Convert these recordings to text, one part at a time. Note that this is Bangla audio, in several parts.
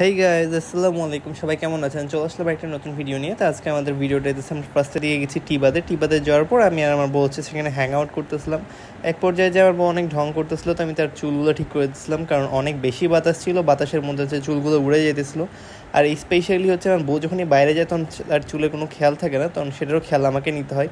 হেই গাইজ আসসালামু আলাইকুম। সবাই কেমন আছেন? চলে আসলাম একটা নতুন ভিডিও নিয়ে। তো আজকে আমাদের ভিডিওটা দিচ্ছে আমরা ফার্স্টে দিয়ে গেছি টিবাদে টিবাদে যাওয়ার পর আমি আর আমার বউ হচ্ছে সেখানে হ্যাং আউট করতেছিলাম। এক পর্যায়ে যে আমার বউ অনেক ঢং করতেছিল, তো আমি তার চুলগুলো ঠিক করে দিচ্ছিলাম কারণ অনেক বেশি বাতাস ছিল, বাতাসের মধ্যে হচ্ছে চুলগুলো উড়ে যেতেছিল। আর স্পেশালি হচ্ছে আমার বউ যখনই বাইরে যায়, তখন তার চুলে কোনো খেয়াল থাকে না। তখন সেটারও খেয়াল আমাকে নিতে হয়।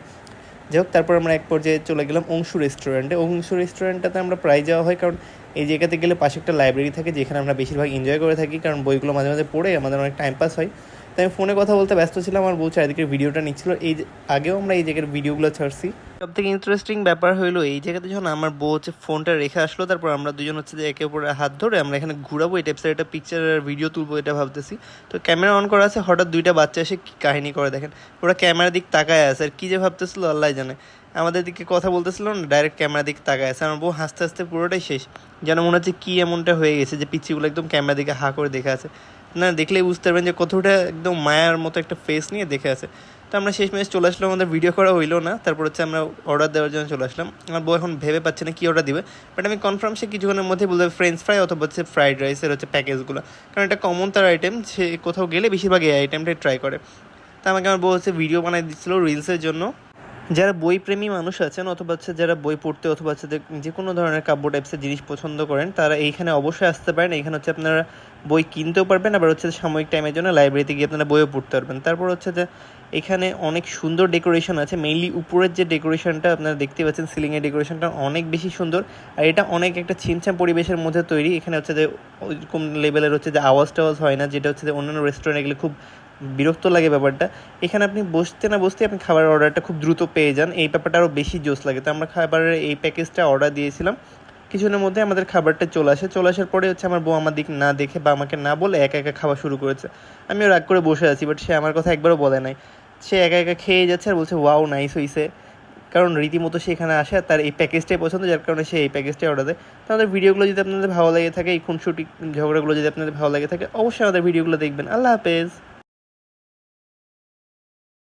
যাই হোক, তারপর আমরা এক পর্যায়ে চলে গেলাম অংশু রেস্টুরেন্টে অংশু রেস্টুরেন্টটাতে আমরা প্রায় যাওয়া হয়, কারণ এই জায়গাতে গেলে পাশে একটা লাইব্রেরি থাকে যেখানে আমরা বেশিরভাগ এনজয় করে থাকি, কারণ বইগুলো মাঝে মাঝে পড়ে আমাদের অনেক টাইম পাস হয়। তাই আমি ফোনে কথা বলতে ব্যস্ত ছিলাম আমার বউ চারিদিকের ভিডিওটা নিচ্ছিল। এই আগেও আমরা এই জায়গার ভিডিওগুলো ছাড়ছি। সব থেকে ইন্টারেস্টিং ব্যাপার হলো এই জায়গাতে যখন আমার বউ হচ্ছে ফোনটা রেখে আসলো, তারপর আমরা দুজন হচ্ছে যে একে অপরের হাত ধরে আমরা এখানে ঘুরাবো, এই টাইপসের একটা পিকচার আর ভিডিও তুলবো এটা ভাবতেছি। তো ক্যামেরা অন করা আছে, হঠাৎ দুইটা বাচ্চা এসে কি কাহিনী করে দেখেন? ওরা ক্যামেরার দিক তাকায় আছে, আর কী যে ভাবতেছিল আল্লাহ জানে। আমাদের দিকে কথা বলতেছিল না ডাইরেক্ট ক্যামেরা দিক তাকায় আছে। আমার বউ হাসতে হাসতে পুরোটাই শেষ। যেন মনে হচ্ছে কী এমনটা হয়ে গেছে যে পিচ্ছিগুলো একদম ক্যামেরা দিকে হা করে দেখে আছে। না, দেখলেই বুঝতে পারবেন যে কতটা একদম মায়ার মতো একটা ফেস নিয়ে দেখে আছে। তো আমরা শেষ ম্যাচ চলে আসলাম, আমাদের ভিডিও করা হইল না। তারপর হচ্ছে আমরা অর্ডার দেওয়ার জন্য চলে আসলাম। আমার বউ এখন ভেবে পাচ্ছে না কী অর্ডার দিবে। বাট আমি কনফার্ম সে কিছুক্ষণের মধ্যে বলবে ফ্রেঞ্চ ফ্রাই অথবা হচ্ছে ফ্রাইড রাইসের হচ্ছে প্যাকেজগুলো কারণ এটা কমন তার আইটেম সে কোথাও গেলে বেশিরভাগ এই আইটেমটাই ট্রাই করে। তা আমাকে আমার বউ হচ্ছে ভিডিও বানাই দিচ্ছিল রিলসের জন্য। যারা বই প্রেমী মানুষ আছেন অথবা হচ্ছে যারা বই পড়তে অথবা হচ্ছে যে- কোনো ধরনের কাব্য টাইপসের জিনিস পছন্দ করেন, তারা এইখানে অবশ্যই আসতে পারেন। এইখানে হচ্ছে আপনারা বই কিনতেও পারবেন, আবার হচ্ছে সাময়িক টাইমের জন্য লাইব্রেরিতে গিয়ে আপনারা বইও পড়তে পারবেন। তারপর হচ্ছে যে এখানে অনেক সুন্দর ডেকোরেশন আছে মেইনলি উপরের যে ডেকোরেশনটা আপনারা দেখতে পাচ্ছেন সিলিংয়ের ডেকোরেশনটা অনেক বেশি সুন্দর। আর এটা অনেক একটা ছিমছাম পরিবেশের মধ্যে তৈরি। এখানে হচ্ছে যে ওইরকম লেভেলের হচ্ছে যে আওয়াজ টাওয়াজ হয় না, যেটা হচ্ছে যে অন্যান্য রেস্টুরেন্টে গেলে খুব বিরক্ত লাগে ব্যাপারটা। এখানে আপনি বসতে না বসতে আপনি খাবারের অর্ডারটা খুব দ্রুত পেয়ে যান। এই ব্যাপারটা আরও বেশি জোস লাগে। তো আমরা খাবারের এই প্যাকেজটা অর্ডার দিয়েছিলাম। কিছুদিনের মধ্যে আমাদের খাবারটা চলে আসে। চলে আসার পরে হচ্ছে আমার বউ আমার দিক না দেখে বা আমাকে না বলে একা একা খাওয়া শুরু করেছে। আমিও রাগ করে বসে আছি বাট সে আমার কথা একবারও বলে নাই। সে একা একা খেয়ে যাচ্ছে আর বলছে ওয়াও নাইস হইছে। কারণ রীতিমতো সে এখানে আসে আর তার এই প্যাকেজটাই পছন্দ, যার কারণে সে এই প্যাকেজটাই অর্ডার দেয়। আমাদের ভিডিওগুলো যদি আপনাদের ভালো লাগে থাকে, এই খুনসুটি ঝগড়াগুলো যদি আপনাদের ভালো লাগে থাকে, অবশ্যই আমাদের ভিডিওগুলো দেখবেন। আল্লাহ হাফেজ।